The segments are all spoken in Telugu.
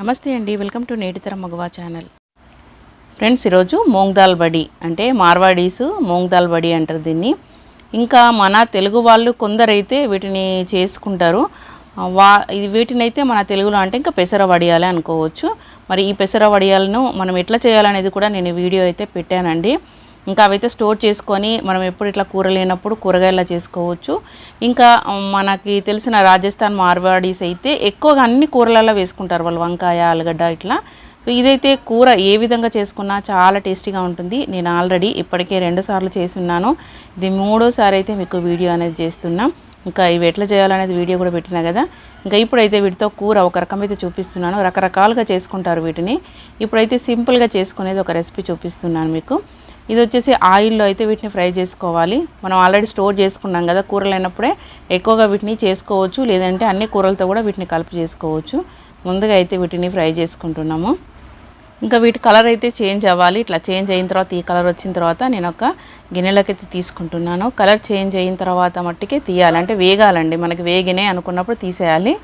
నమస్తే అండి. వెల్కమ్ టు నేటితరం మగవా ఛానల్. ఫ్రెండ్స్ ఈరోజు మూంగ్ దాల్ బడి అంటే మార్వాడీస్ మూంగ్ దాల్ బడి అంటారు దీన్ని. ఇంకా మన తెలుగు వాళ్ళు కొందరైతే వీటిని చేసుకుంటారు. వా ఇది వీటిని అయితే మన తెలుగులో అంటే ఇంకా పెసర వడియాలే అనుకోవచ్చు. మరి ఈ పెసర వడియాలను మనం ఎట్లా చేయాలనేది కూడా నేను వీడియో అయితే పెట్టానండి. ఇంకా అవైతే స్టోర్ చేసుకొని మనం ఎప్పుడు ఇట్లా కూర లేనప్పుడు కూరగాయలా చేసుకోవచ్చు. ఇంకా మనకి తెలిసిన రాజస్థాన్ మార్వాడీస్ అయితే ఎక్కువగా అన్ని కూరలలో వేసుకుంటారు వాళ్ళు వంకాయ ఆలుగడ్డ ఇట్లా. సో ఇదైతే కూర ఏ విధంగా చేసుకున్నా చాలా టేస్టీగా ఉంటుంది. నేను ఆల్రెడీ ఇప్పటికే రెండు సార్లు చేస్తున్నాను ఇది మూడోసారి అయితే మీకు వీడియో అనేది చేస్తున్నా. ఇంకా ఇవి ఎట్లా చేయాలనేది వీడియో కూడా పెట్టినా కదా. ఇంకా ఇప్పుడైతే వీటితో కూర ఒక రకం అయితే చూపిస్తున్నాను. రకరకాలుగా చేసుకుంటారు వీటిని. ఇప్పుడైతే సింపుల్గా చేసుకునేది ఒక రెసిపీ చూపిస్తున్నాను మీకు. ఇది వచ్చేసి ఆయిల్లో అయితే వీటిని ఫ్రై చేసుకోవాలి. మనం ఆల్రెడీ స్టోర్ చేసుకున్నాం కదా కూరలు అయినప్పుడే ఎక్కువగా వీటిని చేసుకోవచ్చు లేదంటే అన్ని కూరలతో కూడా వీటిని కలిపి చేసుకోవచ్చు. ముందుగా అయితే వీటిని ఫ్రై చేసుకుంటున్నాము. ఇంకా వీటి కలర్ అయితే చేంజ్ అవ్వాలి. ఇట్లా చేంజ్ అయిన తర్వాత ఈ కలర్ వచ్చిన తర్వాత నేను ఒక గిన్నెలోకి అయితే తీసుకుంటున్నాను. కలర్ చేంజ్ అయిన తర్వాత మట్టుకే తీయాలి. అంటే వేగాలండి. మనకి వేగినే అనుకున్నప్పుడు తీసేయాలి.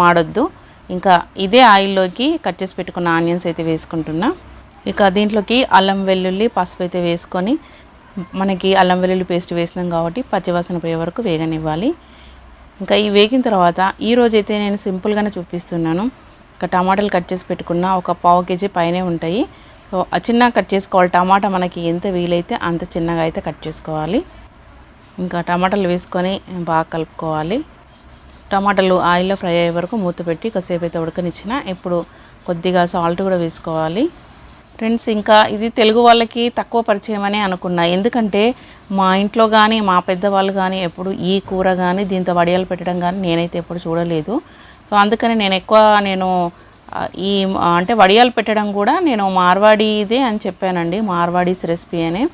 మాడొద్దు. ఇంకా ఇదే ఆయిల్లోకి కట్ చేసి పెట్టుకున్న ఆనియన్స్ అయితే వేసుకుంటున్నా. ఇక దీంట్లోకి అల్లం వెల్లుల్లి పసుపు అయితే వేసుకొని మనకి అల్లం వెల్లుల్లి పేస్ట్ వేసినాం కాబట్టి పచ్చివాసన పోయే వరకు వేగనివ్వాలి. ఇంకా ఈ వేగిన తర్వాత ఈ నేను సింపుల్గానే చూపిస్తున్నాను. ఇంకా టమాటాలు కట్ చేసి పెట్టుకున్న ఒక పావు కేజీ పైనే ఉంటాయి. సో చిన్న కట్ చేసుకోవాలి. టమాటా మనకి ఎంత వీలైతే అంత చిన్నగా అయితే కట్ చేసుకోవాలి. ఇంకా టమాటాలు వేసుకొని బాగా కలుపుకోవాలి. టమాటాలు ఆయిల్లో ఫ్రై అయ్యే వరకు మూత పెట్టి కాసేపు అయితే ఉడకనిచ్చిన ఇప్పుడు కొద్దిగా సాల్ట్ కూడా వేసుకోవాలి. ఫ్రెండ్స్ ఇంకా ఇది తెలుగు వాళ్ళకి తక్కువ పరిచయం అని అనుకున్నా. ఎందుకంటే మా ఇంట్లో కానీ మా పెద్దవాళ్ళు కానీ ఎప్పుడు ఈ కూర కానీ దీంతో వడియాలు పెట్టడం కానీ నేనైతే ఎప్పుడు చూడలేదు. సో అందుకని నేను ఎక్కువ నేను ఈ అంటే వడియాలు పెట్టడం కూడా నేను మార్వాడీదే అని చెప్పానండి. మార్వాడీస్ రెసిపీ అని.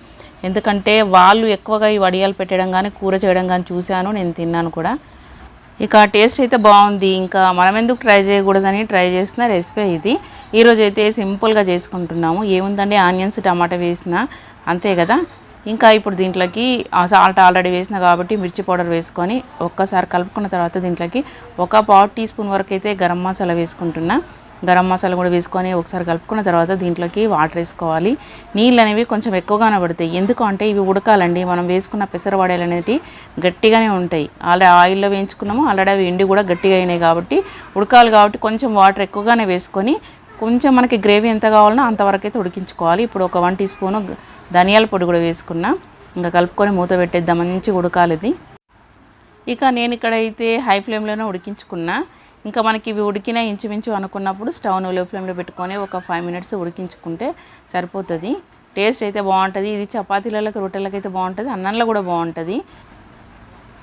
ఎందుకంటే వాళ్ళు ఎక్కువగా ఈ వడియాలు పెట్టడం కానీ కూర చేయడం కానీ చూశాను నేను తిన్నాను కూడా. ఇక టేస్ట్ అయితే బాగుంది. ఇంకా మనం ఎందుకు ట్రై చేయకూడదని ట్రై చేసిన రెసిపీ ఇది. ఈరోజు అయితే సింపుల్గా చేసుకుంటున్నాము. ఏముందండి? ఆనియన్స్ టమాటా వేసిన. అంతే కదా? ఇంకా ఇప్పుడు దీంట్లోకి సాల్ట్ ఆల్రెడీ వేసిన కాబట్టి మిర్చి పౌడర్ వేసుకొని ఒక్కసారి కలుపుకున్న తర్వాత దీంట్లోకి ఒక పావు టీ స్పూన్ వరకు అయితే గరం మసాలా వేసుకుంటున్నా. గరం మసాలా కూడా వేసుకొని ఒకసారి కలుపుకున్న తర్వాత దీంట్లోకి వాటర్ వేసుకోవాలి. నీళ్ళు అనేవి కొంచెం ఎక్కువగానే పడతాయి. ఎందుకు అంటే ఇవి ఉడకాలండి. మనం వేసుకున్న పెసరవాడేలు అనేవి గట్టిగానే ఉంటాయి. ఆల్రెడీ ఆయిల్లో వేయించుకున్నాము. ఆల్రెడీ అవి ఎండి కూడా గట్టిగా అయినాయి కాబట్టి ఉడకాలి కాబట్టి కొంచెం వాటర్ ఎక్కువగానే వేసుకొని కొంచెం మనకి గ్రేవీ ఎంత కావాలనో అంతవరకు అయితే ఉడికించుకోవాలి. ఇప్పుడు ఒక వన్ టీ స్పూను ధనియాల పొడి కూడా వేసుకున్నా. ఇంకా కలుపుకొని మూత పెట్టేద్దాం. మంచిగా ఉడకాలి ఇది. ఇక నేను ఇక్కడైతే హై ఫ్లేమ్లోనే ఉడికించుకున్నా. ఇంకా మనకి ఇవి ఉడికిన ఇంచుమించు అనుకున్నప్పుడు స్టవ్ను లో ఫ్లేమ్లో పెట్టుకొని ఒక ఫైవ్ మినిట్స్ ఉడికించుకుంటే సరిపోతుంది. టేస్ట్ అయితే బాగుంటుంది. ఇది చపాతీలకి రొట్టెలకు అయితే బాగుంటుంది. అన్నంలో కూడా బాగుంటుంది.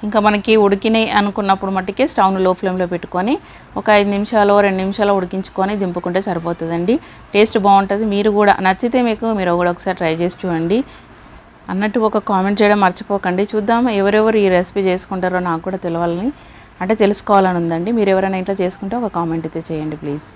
ఇంకా మనకి ఉడికినాయి అనుకున్నప్పుడు మట్టుకే స్టవ్ను లో ఫ్లేమ్లో పెట్టుకొని ఒక ఐదు నిమిషాలు రెండు నిమిషాలు ఉడికించుకొని దింపుకుంటే సరిపోతుందండి. టేస్ట్ బాగుంటుంది. మీరు కూడా నచ్చితే మీకు మీరు కూడా ఒకసారి ట్రై చేసి చూడండి. అన్నట్టు ఒక కామెంట్ చేయడం మర్చిపోకండి. చూద్దాం ఎవరెవరు ఈ రెసిపీ చేసుకుంటారో నాకు కూడా తెలవాలని. అంటే తెలుసుకోవాలని ఉందండి. మీరు ఎవరైనా ఇంట్లో చేసుకుంటే ఒక కామెంట్ అయితే చేయండి ప్లీజ్.